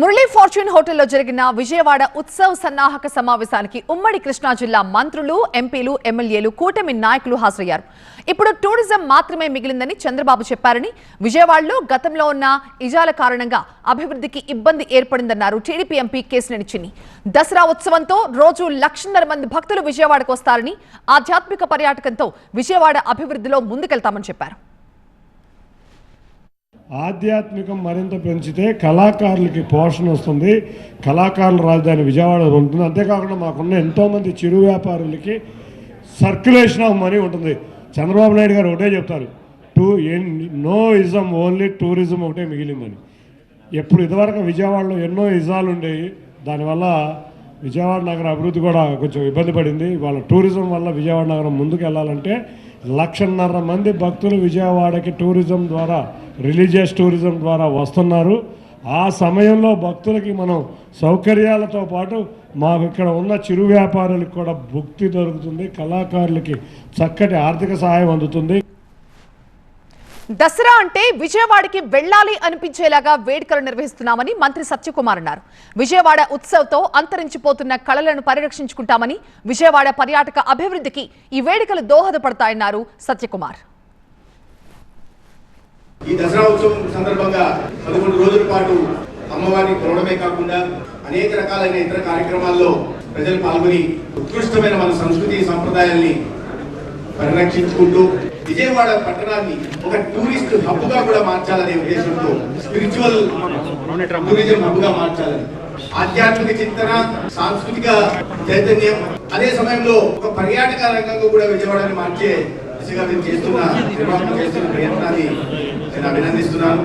Murali fortune హోటల్లో జరిగిన విజయవాడ ఉత్సవ సన్నాహక సమావేశానికి ఉమ్మడి కృష్ణా జిల్లా మంత్రులు ఎంపీలు ఎమ్మెల్యేలు కూటమి నాయకులు హాజరయ్యారు. ఇప్పుడు టూరిజం మాత్రమే మిగిలిందని చంద్రబాబు చెప్పారని విజయవాడలో గతంలో ఉన్న ఇజాల కారణంగా అభివృద్ధికి ఇబ్బంది ఏర్పడిందన్నారు టీడీపీ ఎంపీ కేసినేని చిన్ని. దసరా ఉత్సవంతో రోజు లక్షన్నర మంది భక్తులు విజయవాడకు వస్తారని ఆధ్యాత్మిక పర్యాటకంతో విజయవాడ అభివృద్ధిలో ముందుకెళ్తామని చెప్పారు. ఆధ్యాత్మికం మరింత పెంచితే కళాకారులకి పోషణ వస్తుంది. కళాకారుల రాజధాని విజయవాడ ఉంటుంది. అంతేకాకుండా మాకున్న ఎంతోమంది చిరు వ్యాపారులకి సర్క్యులేషన్ ఆఫ్ మనీ ఉంటుంది. చంద్రబాబు నాయుడు గారు ఒకటే చెప్తారు. To no ism only tourism ఒకటే మిగిలిందని. ఎప్పుడు ఇదివరకు విజయవాడలో ఎన్నో ఇజాలు ఉండేవి దానివల్ల విజయవాడ నగర అభివృద్ధి కూడా కొంచెం ఇబ్బంది పడింది. వాళ్ళ టూరిజం వల్ల విజయవాడ నగరం ముందుకు వెళ్ళాలంటే లక్షన్నర మంది భక్తులు విజయవాడకి టూరిజం ద్వారా రిలీజియస్ టూరిజం ద్వారా వస్తున్నారు. ఆ సమయంలో భక్తులకి మనం సౌకర్యాలతో పాటు మాకు ఇక్కడ ఉన్న చిరు వ్యాపారులకు కూడా భుక్తి దొరుకుతుంది. కళాకారులకి చక్కటి ఆర్థిక సహాయం అందుతుంది. దసరా అంటే విజయవాడకి వెళ్ళాలి అనిపించేలాగా వేడుకలు నిర్వహిస్తున్నామని మంత్రి సత్యకుమార్ అన్నారు. విజయవాడ ఉత్సవ్తో అంతరించిపోతున్న కళలను పరిరక్షించుకుంటామని విజయవాడ పర్యాటక అభివృద్ధికి ఈ వేడుకలు దోహదపడతాయన్నారు సత్యకుమార్. ఈ దసరా ఉత్సవం సందర్భంగా పదకొండు రోజుల పాటు అమ్మవారిని కొనడమే కాకుండా అనేక రకాలైన ఇతర కార్యక్రమాల్లో ప్రజలు పాల్గొని ఉత్కృష్టమైన మన సంస్కృతి సంప్రదాయాల్ని పరిరక్షించుకుంటూ విజయవాడ పట్టణాన్ని ఒక టూరిస్ట్ హబ్గా కూడా మార్చాలనే ఉద్దేశంతో స్పిరిచువల్ టూరిజం హబ్గా మార్చాలని. ఆధ్యాత్మిక చింతన సాంస్కృతిక చైతన్యం అదే సమయంలో ఒక పర్యాటక రంగంగా కూడా విజయవాడని మార్చే దిశగా మేము చేస్తున్న నిర్వాహకం చేస్తున్న ప్రయత్నాన్ని నేను అభినందిస్తున్నాను.